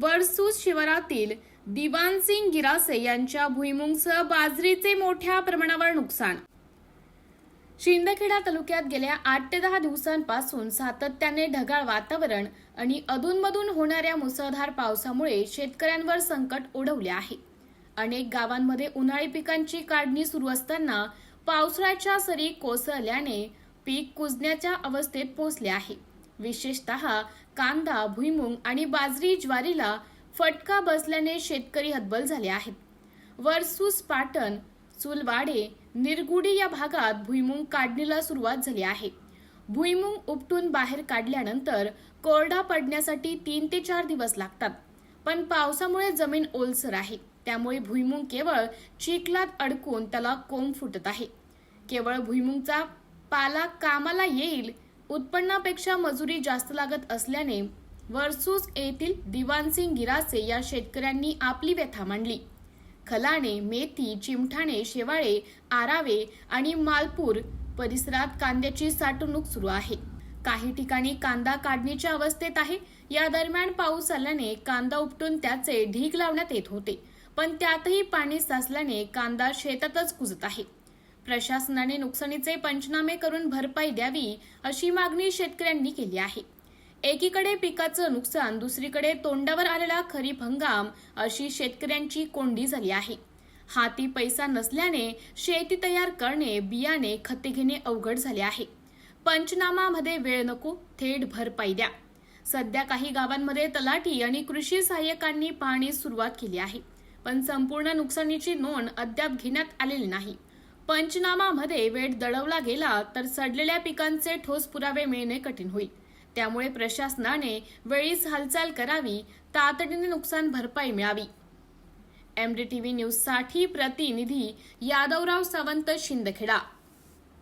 वर्सूस शिवारातील दिवानसिंग गिरासे यांच्या भुईमुंगसह बाजरीचे मोठ्या प्रमाणावर नुकसान. शिंदखेडा तालुक्यात गेल्या आठ ते दहा दिवसांपासून सातत्याने ढगाळ वातावरण आणि अधूनमधून होणाऱ्या मुसळधार पावसामुळे शेतकऱ्यांवर संकट ओढवले आहे. अनेक गावांमध्ये उन्हाळी पिकांची काढणी सुरू असताना पावसाळ्याच्या सरी कोसळल्याने पीक कुजण्याच्या अवस्थेत पोहोचले आहे. विशेषतः कांदा भुईमुंग आणि बाजरी ज्वारीला फटका बसल्याने शेतकरी हतबल झाले आहेत. वरसूस पाटण चुलवाडे निरगुडी या भागात भुईमुंग काढणीला सुरुवात झाली आहे. भुईमुंग उपटून बाहेर काढल्यानंतर कोरडा पडण्यासाठी तीन ते चार दिवस लागतात. पण पावसामुळे जमीन ओलसर आहे. त्यामुळे भुईमुंग केवळ चिखलात अडकून त्याला कोंब फुटत आहे. केवळ भुईमुंगचा पाला कामाला येईल उत्पन्नापेक्षा मजुरी जास्त लागत असल्याने वर्सूस येथील दिवानसिंग गिरासे या शेतकऱ्यांनी आपली व्यथा मांडली. खलाणे मेथी चिमठाणे शेवाळे आरावे आणि मालपूर परिसरात कांद्याची साठवणूक सुरू आहे. काही ठिकाणी कांदा काढणीच्या अवस्थेत आहे. या दरम्यान पाऊस आल्याने कांदा उपटून त्याचे ढीग लावण्यात येत होते. पण त्यातही पाणी साचल्याने कांदा शेतातच कुजत आहे. प्रशासनाने नुकसानीचे पंचनामे करून भरपाई द्यावी अशी मागणी शेतकऱ्यांनी केली आहे. एकीकडे पिकाचं नुकसान दुसरीकडे तोंडावर आलेला खरीप हंगाम अशी शेतकऱ्यांची कोंडी झाली आहे. हाती पैसा नसल्याने शेती तयार करणे बियाणे खते घेणे अवघड झाले आहे. पंचनामामध्ये वेळ नको थेट भरपाई द्या. सध्या काही गावांमध्ये तलाठी आणि कृषी सहाय्यकांनी पाहणी सुरुवात केली आहे. पण संपूर्ण नुकसानीची नोंद अद्याप घेण्यात आलेली नाही. पंचनामामध्ये वेळ दडवला गेला तर सडलेल्या पिकांचे ठोस पुरावे मिळणे कठीण होईल. त्यामुळे प्रशासनाने वेळीच हालचाल करावी तातडीने नुकसान भरपाई मिळावी. एमडीटीव्ही न्यूजसाठी प्रतिनिधी यादवराव सावंत शिंदखेडा.